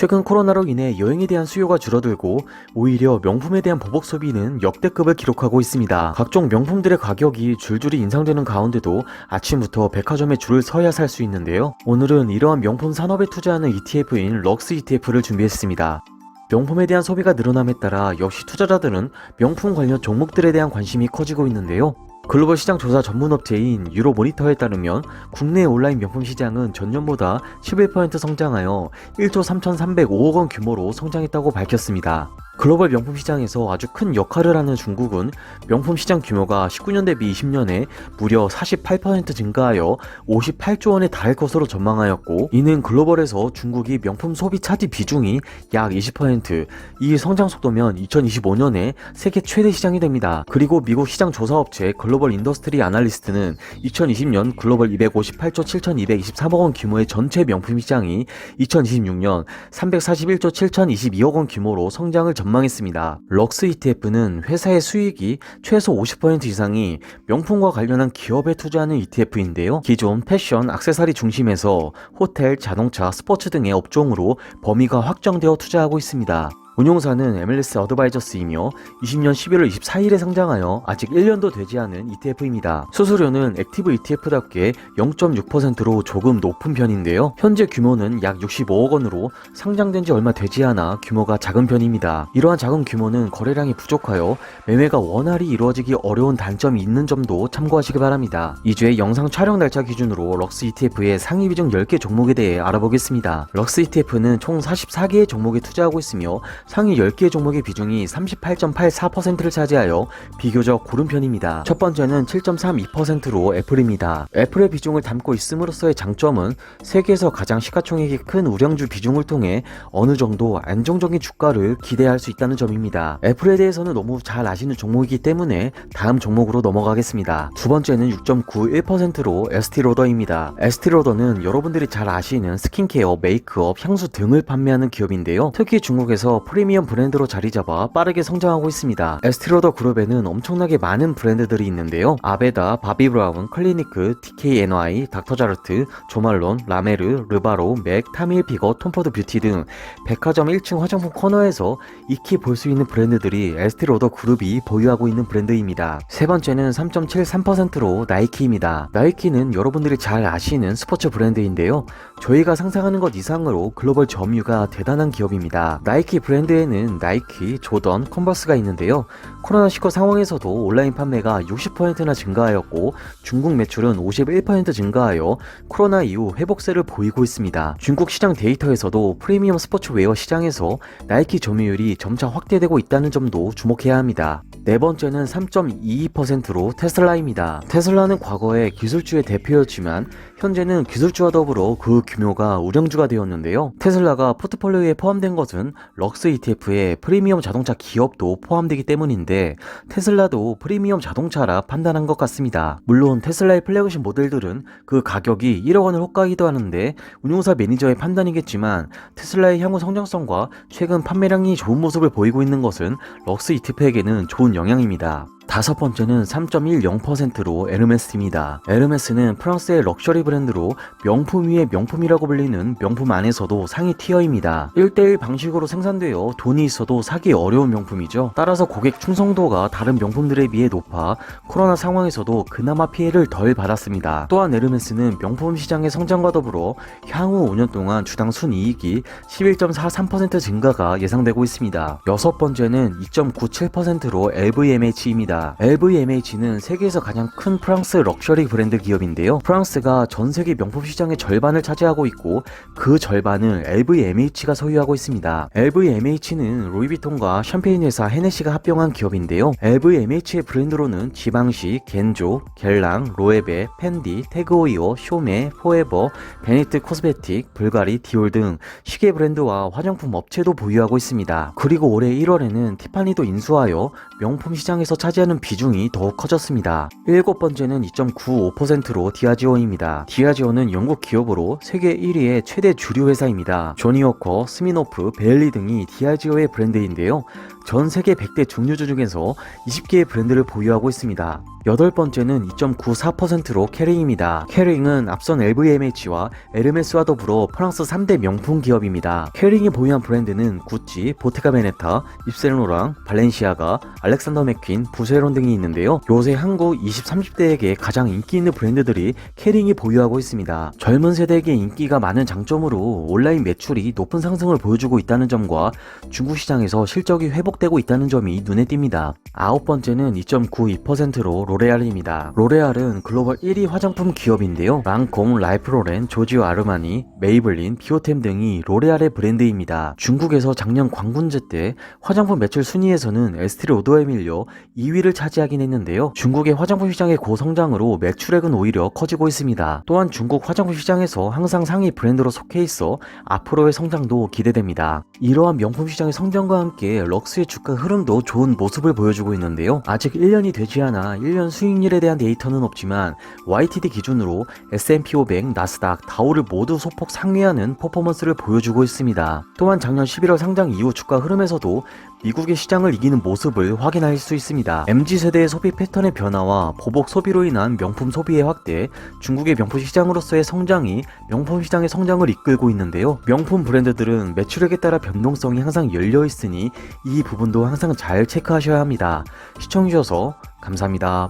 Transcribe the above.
최근 코로나로 인해 여행에 대한 수요가 줄어들고 오히려 명품에 대한 보복 소비는 역대급을 기록하고 있습니다. 각종 명품들의 가격이 줄줄이 인상되는 가운데도 아침부터 백화점에 줄을 서야 살 수 있는데요. 오늘은 이러한 명품 산업에 투자하는 ETF인 럭스 ETF를 준비했습니다. 명품에 대한 소비가 늘어남에 따라 역시 투자자들은 명품 관련 종목들에 대한 관심이 커지고 있는데요. 글로벌 시장 조사 전문 업체인 유로 모니터에 따르면 국내 온라인 명품 시장은 전년보다 11% 성장하여 1조 3,305억 원 규모로 성장했다고 밝혔습니다. 글로벌 명품 시장에서 아주 큰 역할을 하는 중국은 명품 시장 규모가 19년 대비 20년에 무려 48% 증가하여 58조 원에 달할 것으로 전망하였고 이는 글로벌에서 중국이 명품 소비 차지 비중이 약 20%, 이 성장 속도면 2025년에 세계 최대 시장이 됩니다. 그리고 미국 시장 조사 업체 글로벌 인더스트리 아날리스트는 2020년 글로벌 258조 7,223억 원 규모의 전체 명품 시장이 2026년 341조 7,022억 원 규모로 성장을 전망 했습니다. 럭스 ETF는 회사의 수익이 최소 50% 이상이 명품과 관련한 기업에 투자하는 ETF인데요. 기존 패션, 액세서리 중심에서 호텔, 자동차, 스포츠 등의 업종으로 범위가 확정되어 투자하고 있습니다. 운용사는 MLS 어드바이저스이며 20년 11월 24일에 상장하여 아직 1년도 되지 않은 ETF입니다. 수수료는 액티브 ETF답게 0.6%로 조금 높은 편인데요. 현재 규모는 약 65억 원으로 상장된 지 얼마 되지 않아 규모가 작은 편입니다. 이러한 작은 규모는 거래량이 부족하여 매매가 원활히 이루어지기 어려운 단점이 있는 점도 참고하시기 바랍니다. 2주의 영상 촬영 날짜 기준으로 럭스 ETF의 상위 비중 10개 종목에 대해 알아보겠습니다. 럭스 ETF는 총 44개의 종목에 투자하고 있으며 상위 10개 종목의 비중이 38.84%를 차지하여 비교적 고른 편입니다. 첫 번째는 7.32%로 애플입니다. 애플의 비중을 담고 있음으로써의 장점은 세계에서 가장 시가총액이 큰 우량주 비중을 통해 어느 정도 안정적인 주가를 기대할 수 있다는 점입니다. 애플에 대해서는 너무 잘 아시는 종목이기 때문에 다음 종목으로 넘어가겠습니다. 두 번째는 6.91%로 에스티로더입니다. 에스티로더는 여러분들이 잘 아시는 스킨케어, 메이크업, 향수 등을 판매하는 기업인데요. 특히 중국에서 프리 미엄 브랜드로 자리 잡아 빠르게 성장하고 있습니다. 에스티로더 그룹에는 엄청나게 많은 브랜드들이 있는데요. 아베다, 바비브라운, 클리니크, TKNY, 닥터자르트, 조말론, 라메르, 르바로, 맥, 타밀피거, 톰포드 뷰티 등 백화점 1층 화장품 코너에서 익히 볼 수 있는 브랜드들이 에스티로더 그룹이 보유하고 있는 브랜드입니다. 세 번째는 3.73%로 나이키입니다. 나이키는 여러분들이 잘 아시는 스포츠 브랜드인데요. 저희가 상상하는 것 이상으로 글로벌 점유가 대단한 기업입니다. 나이키 브랜드 에는 나이키, 조던, 컨버스가 있는데요. 코로나19 상황에서도 온라인 판매가 60%나 증가하였고 중국 매출은 51% 증가하여 코로나 이후 회복세를 보이고 있습니다. 중국 시장 데이터에서도 프리미엄 스포츠웨어 시장에서 나이키 점유율이 점차 확대되고 있다는 점도 주목해야 합니다. 네 번째는 3.22%로 테슬라입니다. 테슬라는 과거에 기술주의 대표였지만 현재는 기술주와 더불어 그 규모가 우량주가 되었는데요. 테슬라가 포트폴리오에 포함된 것은 럭스 ETF에 프리미엄 자동차 기업도 포함되기 때문인데 테슬라도 프리미엄 자동차라 판단한 것 같습니다. 물론 테슬라의 플래그십 모델들은 그 가격이 1억 원을 호가하기도 하는데 운용사 매니저의 판단이겠지만 테슬라의 향후 성장성과 최근 판매량이 좋은 모습을 보이고 있는 것은 럭스 ETF에게는 좋은 영향입니다. 다섯 번째는 3.10%로 에르메스입니다. 에르메스는 프랑스의 럭셔리 브랜드로 명품 위의 명품이라고 불리는 명품 안에서도 상위 티어입니다. 1대1 방식으로 생산되어 돈이 있어도 사기 어려운 명품이죠. 따라서 고객 충성도가 다른 명품들에 비해 높아 코로나 상황에서도 그나마 피해를 덜 받았습니다. 또한 에르메스는 명품 시장의 성장과 더불어 향후 5년 동안 주당 순이익이 11.43% 증가가 예상되고 있습니다. 여섯 번째는 2.97%로 LVMH입니다. LVMH는 세계에서 가장 큰 프랑스 럭셔리 브랜드 기업인데요. 프랑스가 전 세계 명품 시장의 절반을 차지하고 있고 그 절반을 LVMH가 소유하고 있습니다. LVMH는 루이비통과 샴페인 회사 헤네시가 합병한 기업인데요. LVMH의 브랜드로는 지방시, 겐조, 겔랑, 로에베, 펜디, 태그오이어, 쇼메, 포에버, 베네트 코스메틱, 불가리, 디올 등 시계 브랜드와 화장품 업체도 보유하고 있습니다. 그리고 올해 1월에는 티파니도 인수하여 명품 시장에서 차지 하는 비중이 더욱 커졌습니다. 일곱 번째는 2.95%로 디아지오입니다. 디아지오는 영국 기업으로 세계 1위의 최대 주류 회사입니다. 조니워커, 스미노프, 베일리 등이 디아지오의 브랜드인데요. 전 세계 100대 중류주 중에서 20개의 브랜드를 보유하고 있습니다. 여덟 번째는 2.94%로 캐링입니다. 캐링은 앞선 LVMH와 에르메스와 더불어 프랑스 3대 명품 기업입니다. 캐링이 보유한 브랜드는 구찌, 보테가 베네타, 입셀로랑, 발렌시아가, 알렉산더 맥퀸, 부세론 등이 있는데요. 요새 한국 20, 30대에게 가장 인기 있는 브랜드들이 캐링이 보유하고 있습니다. 젊은 세대에게 인기가 많은 장점으로 온라인 매출이 높은 상승을 보여주고 있다는 점과 중국 시장에서 실적이 회복 되고 있다는 점이 눈에 띕니다. 아홉 번째는 2.92%로 로레알입니다. 로레알은 글로벌 1위 화장품 기업인데요. 랑콤, 라이프로렌, 조지오 아르마니, 메이블린, 비오템 등이 로레알의 브랜드입니다. 중국에서 작년 광군제 때 화장품 매출 순위에서는 에스티 로더에 밀려 2위를 차지하긴 했는데요. 중국의 화장품 시장의 고성장으로 매출액은 오히려 커지고 있습니다. 또한 중국 화장품 시장에서 항상 상위 브랜드로 속해 있어 앞으로의 성장도 기대됩니다. 이러한 명품 시장의 성장과 함께 럭스 의 주가 흐름도 좋은 모습을 보여주고 있는데요. 아직 1년이 되지 않아 1년 수익률에 대한 데이터는 없지만 YTD 기준으로 S&P 500, 나스닥, 다우를 모두 소폭 상회하는 퍼포먼스를 보여주고 있습니다. 또한 작년 11월 상장 이후 주가 흐름에서도 미국의 시장을 이기는 모습을 확인할 수 있습니다. MZ세대의 소비 패턴의 변화와 보복 소비로 인한 명품 소비의 확대, 중국의 명품 시장으로서의 성장이 명품 시장의 성장을 이끌고 있는데요. 명품 브랜드들은 매출액에 따라 변동성이 항상 열려 있으니 이 부분도 항상 잘 체크하셔야 합니다. 시청해주셔서 감사합니다.